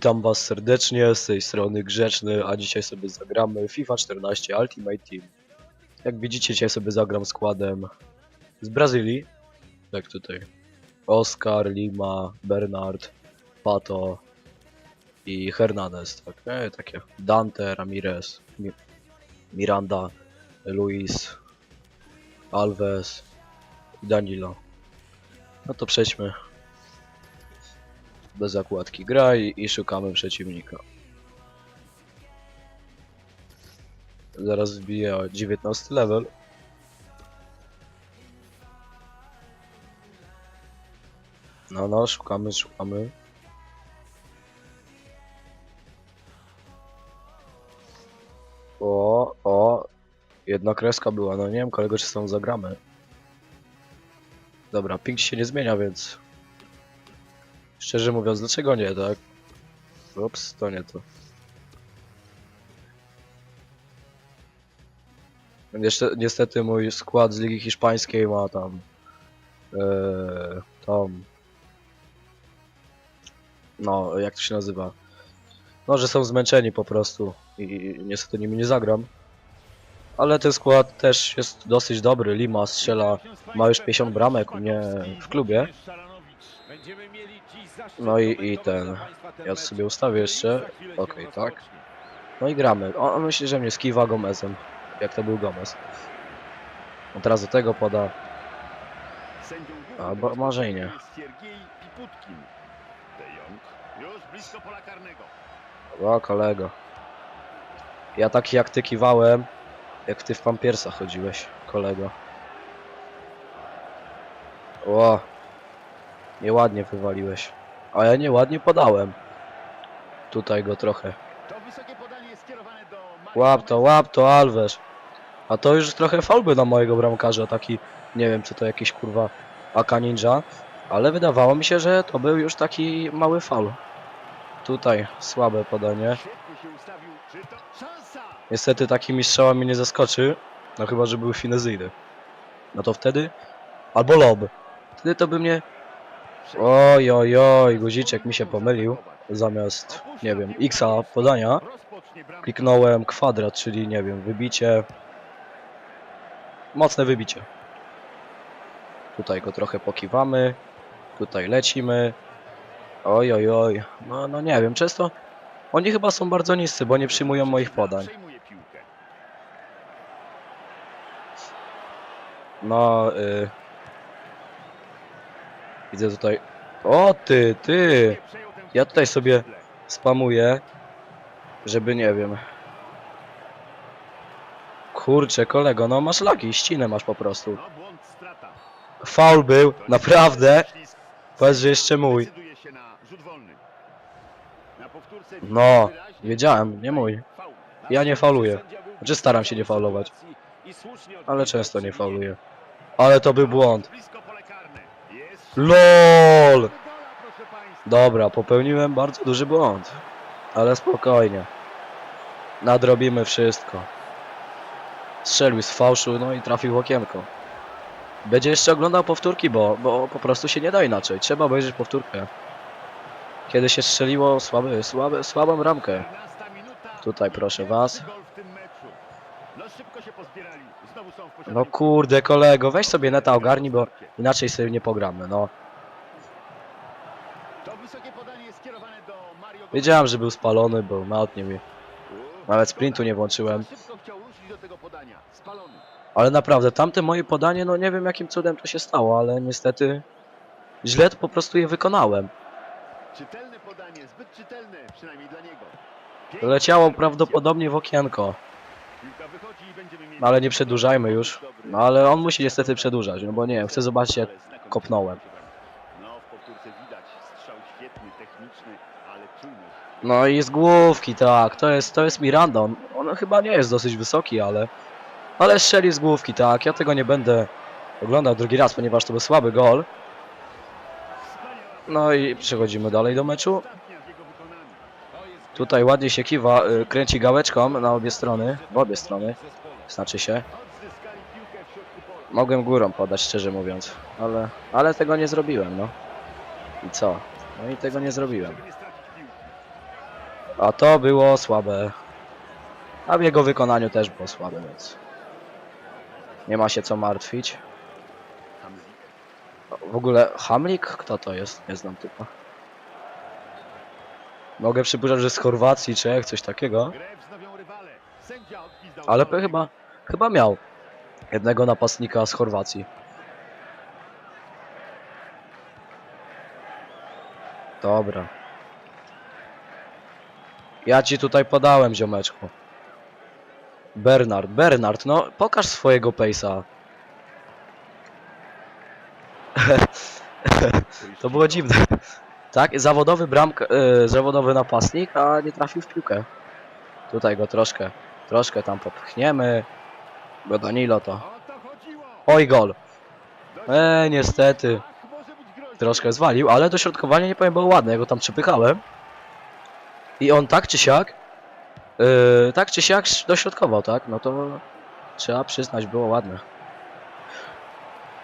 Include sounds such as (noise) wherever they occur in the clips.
Witam was serdecznie, z tej strony Grzeczny, a dzisiaj sobie zagramy FIFA 14 Ultimate Team. Jak widzicie, dzisiaj sobie zagram składem z Brazylii. Jak tutaj. Oscar, Lima, Bernard, Pato i Hernandez, tak, e, takie. Dante, Ramirez, Mi Miranda, Luis, Alves i Danilo. No to przejdźmy bez zakładki graj i szukamy przeciwnika. Zaraz wbiję 19 level. No, no, szukamy, szukamy. O, o, jedna kreska była, no nie wiem kolego czy z tą zagramy. Dobra, ping się nie zmienia, więc Szczerze mówiąc, dlaczego nie, tak? Ups, to nie to. Jeszcze, niestety mój skład z Ligi Hiszpańskiej ma tam... Ee, tam... No, jak to się nazywa? No, że są zmęczeni po prostu i, i niestety nimi nie zagram. Ale ten skład też jest dosyć dobry. Lima strzela, ma już 50 bramek u mnie w klubie. No i, i ten. Ja sobie ustawię jeszcze. Okej, tak. No i gramy. O, myślę, że mnie skiwa Gomezem. Jak to był Gomez. On teraz do tego poda. A, bo- może nie. O, kolego. Ja taki jak ty kiwałem, jak ty w Pampiersa chodziłeś, kolego. O, nieładnie wywaliłeś. A ja nieładnie podałem. Tutaj go trochę. Łap to, łap to, Alves. A to już trochę faul był na mojego bramkarza, taki, nie wiem czy to jakiś kurwa Aka Ninja, ale wydawało mi się, że to był już taki mały faul. Tutaj słabe podanie. Niestety takimi strzałami nie zaskoczy, no chyba, że był finezyjny. No to wtedy, albo lob. Wtedy to by mnie Oj, oj, oj, guziczek mi się pomylił. Zamiast, nie wiem, X-a podania, kliknąłem kwadrat, czyli, nie wiem, wybicie. Mocne wybicie. Tutaj go trochę pokiwamy. Tutaj lecimy. Oj, oj, oj. No, no nie wiem, często oni chyba są bardzo niscy, bo nie przyjmują moich podań. No, y... Widzę tutaj... O ty, ty! Ja tutaj sobie spamuję, żeby nie wiem. Kurczę, kolego, no masz lagi, ścinę masz po prostu. Faul był, naprawdę. Powiedz, że jeszcze mój. No, wiedziałem, nie mój. Ja nie fauluję. Znaczy staram się nie faulować. Ale często nie fauluję. Ale to był błąd. LOL! Dobra, popełniłem bardzo duży błąd. Ale spokojnie. Nadrobimy wszystko. Strzelił z fałszu, no i trafił w okienko. Będzie jeszcze oglądał powtórki, bo, bo po prostu się nie da inaczej. Trzeba obejrzeć powtórkę. Kiedy się strzeliło słaby, słaby, słabą ramkę. Tutaj proszę was. No kurde kolego, weź sobie neta ogarnij, bo inaczej sobie nie pogramy, no. Wiedziałem, że był spalony, bo nawet nie. Nawet sprintu nie włączyłem. Ale naprawdę, tamte moje podanie, no nie wiem jakim cudem to się stało, ale niestety źle to po prostu je wykonałem. Czytelne podanie, zbyt czytelne, przynajmniej dla niego. Leciało prawdopodobnie w okienko. No ale nie przedłużajmy już. No ale on musi niestety przedłużać, no bo nie wiem, chcę zobaczyć jak kopnąłem. No. No i z główki, tak, to jest, to jest Miranda, on, on chyba nie jest dosyć wysoki, ale... Ale strzeli z główki, tak, ja tego nie będę oglądał drugi raz, ponieważ to był słaby gol. No i przechodzimy dalej do meczu. Ostatnia w jego wykonaniu. Tutaj ładnie się kiwa, y, kręci gałeczką na obie strony, w obie strony, znaczy się. Mogłem górą podać, szczerze mówiąc, ale, ale tego nie zrobiłem, no. I co? No i tego nie zrobiłem. A to było słabe. A w jego wykonaniu też było słabe, więc... Nie ma się co martwić. W ogóle Hamlik? Kto to jest? Nie znam typa. Mogę przypuszczać, że z Chorwacji, Czech, coś takiego. Ale chyba, chyba miał jednego napastnika z Chorwacji. Dobra. Ja ci tutaj podałem, ziomeczku. Bernard, Bernard, no pokaż swojego pejsa. (laughs) To było dziwne. Tak, zawodowy bramk, e, zawodowy napastnik, a nie trafił w piłkę. Tutaj go troszkę, troszkę tam popchniemy. Bo Danilo to. Oj, gol. Dość- E, niestety. Troszkę zwalił, ale dośrodkowanie nie powiem było ładne. Ja go tam przypychałem. I on tak czy siak, yy, tak czy siak dośrodkował, tak? No to trzeba przyznać, było ładne.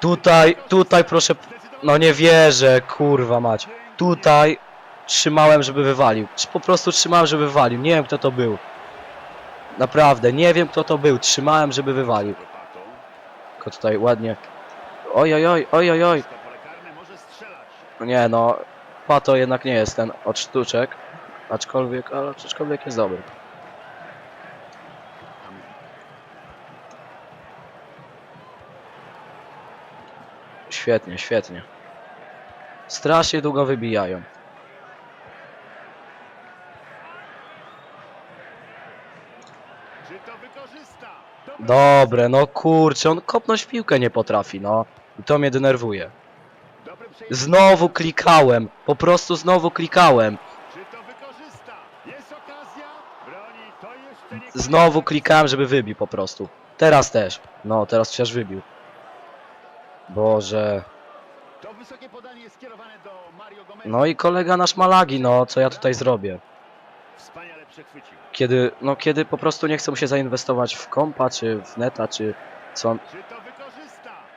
Tutaj, tutaj proszę, no nie wierzę, kurwa mać. Tutaj trzymałem, żeby wywalił. Po prostu trzymałem, żeby wywalił. Nie wiem, kto to był. Naprawdę, nie wiem, kto to był. Trzymałem, żeby wywalił. Tylko tutaj ładnie. Oj, oj, oj, oj, oj, oj. Strzelać. Nie no, Pato jednak nie jest ten od sztuczek. Aczkolwiek, ale aczkolwiek jest dobry. Świetnie, świetnie. Strasznie długo wybijają. Dobre, no kurczę, on kopnąć piłkę nie potrafi, no. I to mnie denerwuje. Znowu klikałem, po prostu znowu klikałem. Znowu klikałem, żeby wybił po prostu. Teraz też. No, teraz przecież wybił. Boże. To wysokie podanie skierowane do Mario Gomez. No i kolega nasz Malagi, no, co ja tutaj zrobię? Kiedy, no kiedy po prostu nie chcą się zainwestować w kompa, czy w neta, czy co.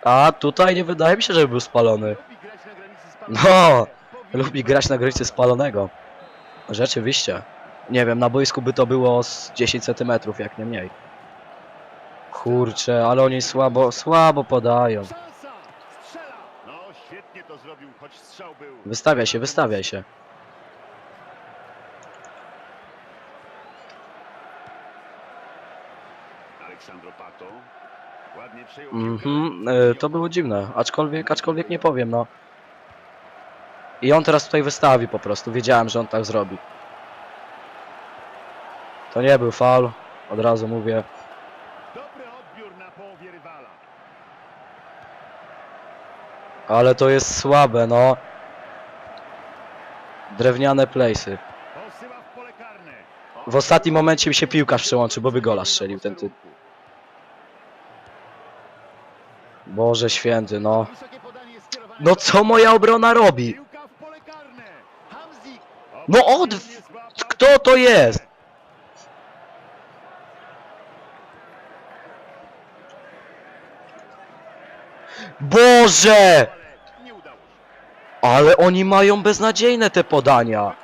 A tutaj nie wydaje mi się, żeby był spalony. No, Lubi grać na granicy spalonego. Rzeczywiście. Nie wiem, na boisku by to było z 10 cm, jak nie mniej. Kurczę, ale oni słabo, słabo podają. Szansa! Strzela! No, świetnie to zrobił, choć strzał był. Wystawiaj się, wystawiaj się. Mhm, e, to było dziwne. Aczkolwiek, aczkolwiek nie powiem, no. I on teraz tutaj wystawi po prostu. Wiedziałem, że on tak zrobi. To nie był faul. Od razu mówię. Ale to jest słabe, no. Drewniane place'y. W ostatnim momencie mi się piłkarz przełączył, bo by gola strzelił ten typ. Boże święty, no. No co moja obrona robi? No od-. Kto to jest? Boże! Ale Nie udało się. Ale oni mają beznadziejne te podania.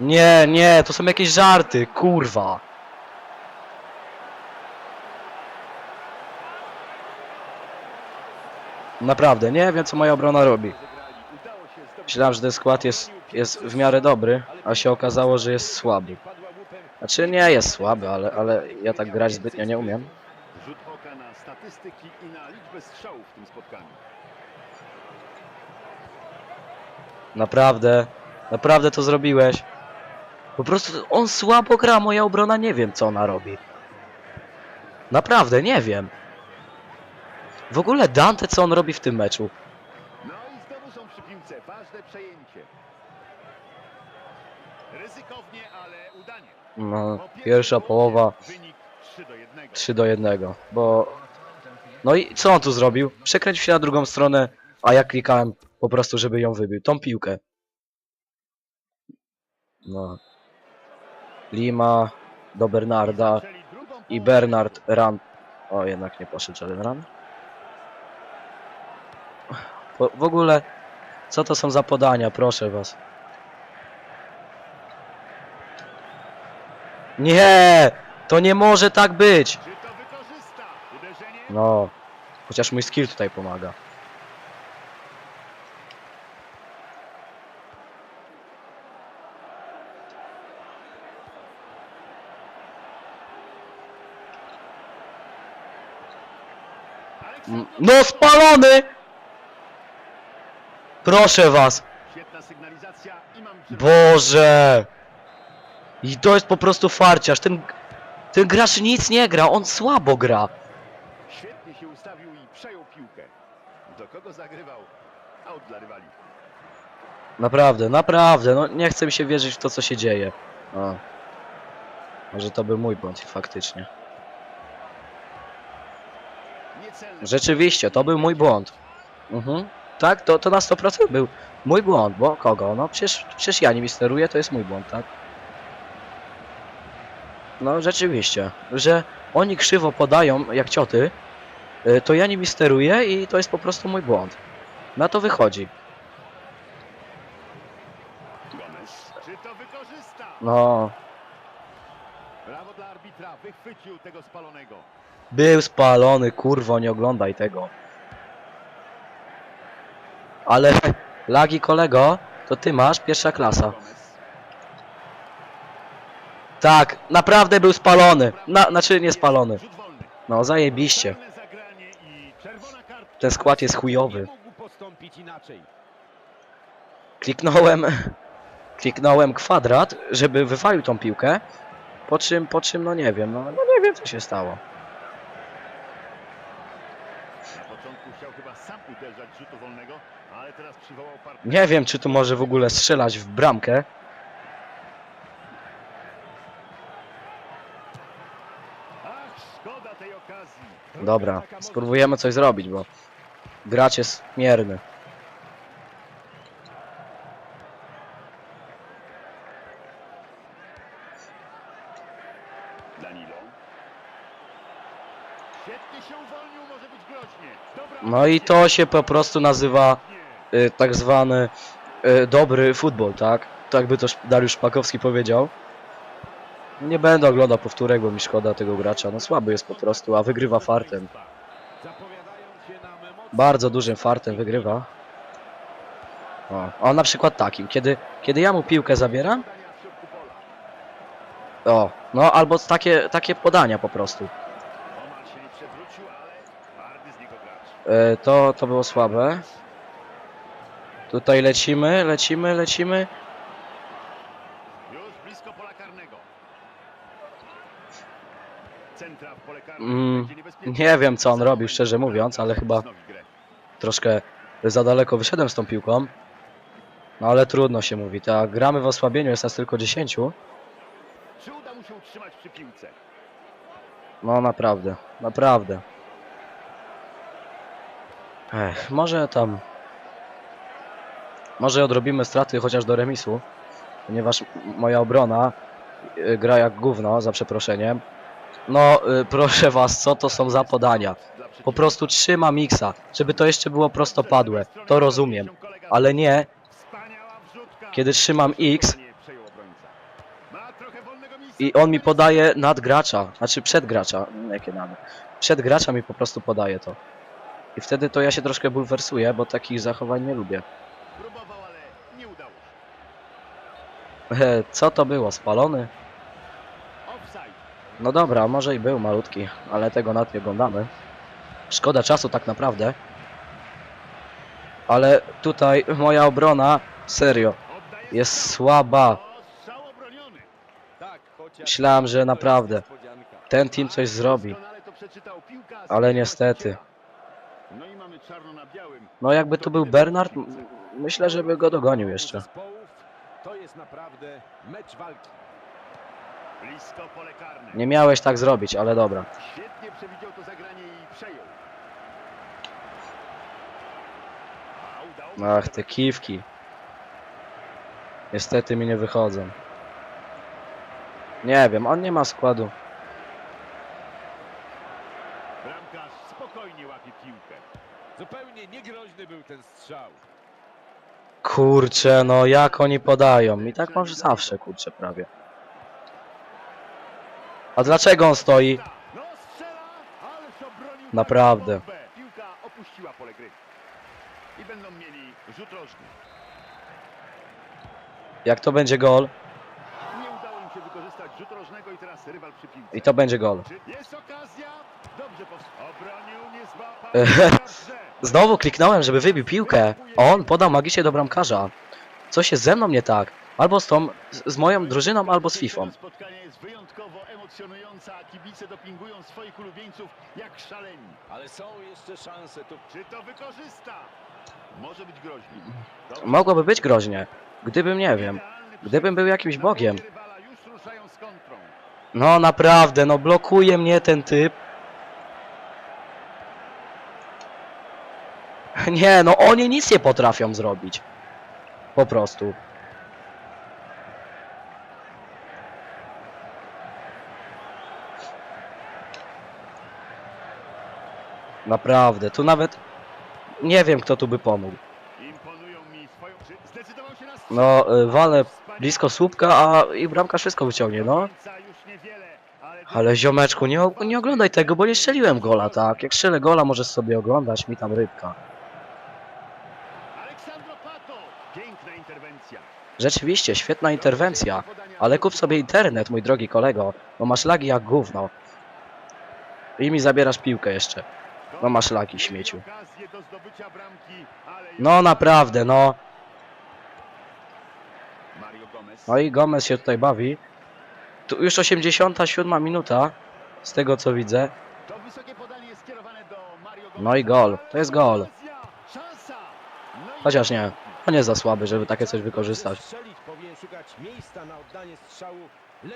Nie, nie, to są jakieś żarty, kurwa. Naprawdę, nie wiem co moja obrona robi. Myślałem, że ten skład jest, jest w miarę dobry, a się okazało, że jest słaby. Znaczy nie jest słaby, ale, ale ja tak grać zbytnio nie umiem. Statystyki i na liczbę strzałów w tym spotkaniu. Naprawdę, naprawdę to zrobiłeś. Po prostu on słabo gra, moja obrona nie wiem co ona robi. Naprawdę, nie wiem. W ogóle Dante co on robi w tym meczu? No i znowu są przy piłce. Ważne przejęcie. Ryzykownie, ale udanie. No, pierwsza połowa Wynik 3 do 1. 3 do 1, bo... No i co on tu zrobił? Przekręcił się na drugą stronę, a ja klikałem po prostu, żeby ją wybił. Tą piłkę. No. Lima do Bernarda i Bernard Ran. O, jednak nie poszedł żaden Ran. Po, w ogóle Co to są za podania, proszę was. Nie! To nie może tak być! Czy to wykorzysta? Uderzenie? No, chociaż mój skill tutaj pomaga. Mm, No spalony! Proszę was! Boże! I to jest po prostu farciarz. Ten, ten gracz nic nie gra, on słabo gra. Świetnie się ustawił i przejął piłkę. Zagrywał? Out dla rywali. Naprawdę, naprawdę, no nie chcę mi się wierzyć w to, co się dzieje. O. Może to był mój błąd faktycznie. Rzeczywiście, to był mój błąd. Mhm. Tak, to, to na 100% był mój błąd, bo kogo? No przecież, przecież ja nimi steruję, to jest mój błąd, tak? No rzeczywiście, że oni krzywo podają jak cioty, to ja nimi steruję i to jest po prostu mój błąd. Na to wychodzi. No, Brawo dla arbitra. Wychwycił tego spalonego. Był spalony, kurwo, nie oglądaj tego. Ale lagi kolego, to ty masz pierwsza klasa. Tak, naprawdę był spalony. Na, znaczy nie spalony. No zajebiście. Pełne zagranie i czerwona kartka. Ten skład jest chujowy. Kliknąłem, kliknąłem kwadrat, żeby wywalił tą piłkę. Po czym, po czym, no nie wiem, no, no nie wiem co się stało. Nie wiem, czy tu może w ogóle strzelać w bramkę. Dobra, spróbujemy coś zrobić, bo gracz jest mierny. No i to się po prostu nazywa y, tak zwany y, dobry futbol, tak? Tak by to Sz- Dariusz Szpakowski powiedział. Nie będę oglądał powtórek, bo mi szkoda tego gracza. No słaby jest po prostu, a wygrywa fartem. Bardzo dużym fartem wygrywa. O, on na przykład takim, kiedy, kiedy ja mu piłkę zabieram, o, no albo takie, takie podania po prostu. Y, to, to było słabe. Tutaj lecimy, lecimy, lecimy. Mm, nie wiem, co on robił, szczerze mówiąc, ale chyba-. Troszkę za daleko wyszedłem z tą piłką. No ale trudno się mówi. Tak, gramy w osłabieniu, jest nas tylko 10. Czy uda mu się utrzymać przy piłce? No naprawdę, naprawdę. Ech, może tam. Może odrobimy straty chociaż do remisu, ponieważ moja obrona y, gra jak gówno, za przeproszeniem. No, y, proszę was, co to są za podania? Po prostu trzyma miksa, żeby to jeszcze było prostopadłe. To rozumiem, ale nie, kiedy trzymam X i on mi podaje nad gracza, znaczy przed gracza, jakie nawet. Przed gracza mi po prostu podaje to. I wtedy to ja się troszkę bulwersuję, bo takich zachowań nie lubię. Co to było, spalony? No dobra, może i był malutki, ale tego nad nie oglądamy. Szkoda czasu tak naprawdę. Ale tutaj moja obrona, serio, jest słaba. Myślałem, że naprawdę ten team coś zrobi, ale niestety. No jakby tu był Bernard, myślę, żeby go dogonił jeszcze. Nie miałeś tak zrobić, ale dobra. Świetnie przewidział to zagranie i przejął. A, udało mu Ach, te kiwki. Niestety mi nie wychodzą. Nie wiem, on nie ma składu. Bramkarz spokojnie łapie piłkę. Zupełnie niegroźny był ten strzał. Kurczę, no jak oni podają? I tak mam zawsze, kurczę, prawie. A dlaczego on stoi? No Naprawdę. Rzut rożny. Jak to będzie gol? Nie udało im się wykorzystać rzutu rożnego i teraz rywal przy piłce. I to będzie gol. Jest okazja. Dobrze powstrzymał. Obronił, nie złapał. (laughs) Znowu kliknąłem, żeby wybił piłkę. A on podał magicznie do bramkarza. Coś jest ze mną nie tak. Albo z tą, z, moją drużyną, albo z Fifą. Spotkanie jest wyjątkowo emocjonujące, a kibice dopingują swoich ulubieńców jak szaleni. Ale są jeszcze szanse tu. Czy to wykorzysta? Może być groźny. Dobrze. Mogłoby być groźnie. Gdybym, nie wiem, gdybym był jakimś bogiem. No naprawdę, no blokuje mnie ten typ. (laughs) Nie, no oni nic nie potrafią zrobić. Po prostu. Naprawdę, tu nawet nie wiem kto tu by pomógł. No, y, walę blisko słupka, a i bramka wszystko wyciągnie, no. Ale... Ziomeczku, nie, nie oglądaj tego, bo nie strzeliłem gola, tak? Jak strzelę gola, możesz sobie oglądać, mi tam rybka. Aleksandro Pato! Piękna interwencja. Rzeczywiście, świetna interwencja, ale kup sobie internet, mój drogi kolego, bo masz lagi jak gówno. I mi zabierasz piłkę jeszcze. No masz lagi, śmieciu. No naprawdę, no. No i Gomez się tutaj bawi. Tu już 87 minuta, z tego co widzę. No i gol, to jest gol. No Chociaż nie, on jest za słaby, żeby takie coś wykorzystać.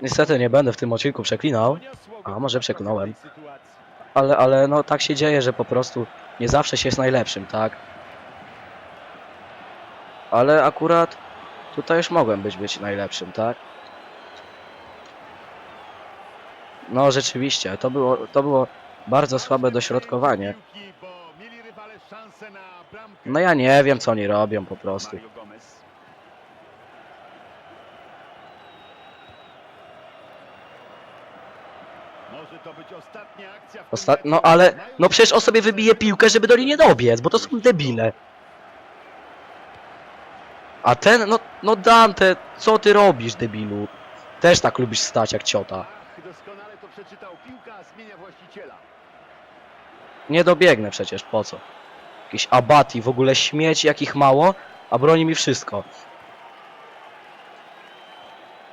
Niestety nie będę w tym odcinku przeklinał, A, może przeklnąłem. Ale, ale no tak się dzieje, że po prostu nie zawsze się jest najlepszym, tak? Ale akurat tutaj już mogłem być być najlepszym, tak? No rzeczywiście, to było, to było bardzo słabe dośrodkowanie. No ja nie wiem co oni robią po prostu. Mario Gomez. Może to być ostatnia akcja w tym Osta no ale, no przecież on sobie wybije piłkę, żeby do niej nie dobiec, bo to są debile. A ten, no, no Dante, co ty robisz debilu? Też tak lubisz stać jak ciota. Ach, doskonale to przeczytał. Piłka zmienia właściciela. Nie dobiegnę przecież, po co? Jakiś abati, w ogóle śmieci jakich mało, a broni mi wszystko.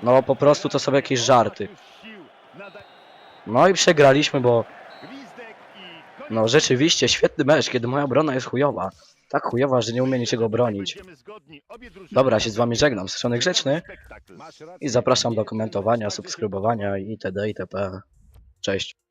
No po prostu to są jakieś żarty. No i przegraliśmy, bo. No rzeczywiście świetny mecz, kiedy moja obrona jest chujowa. Tak chujowa, że nie umie niczego bronić. Dobra, się z wami żegnam, strony grzeczny i zapraszam do komentowania, subskrybowania itd. itp. Cześć.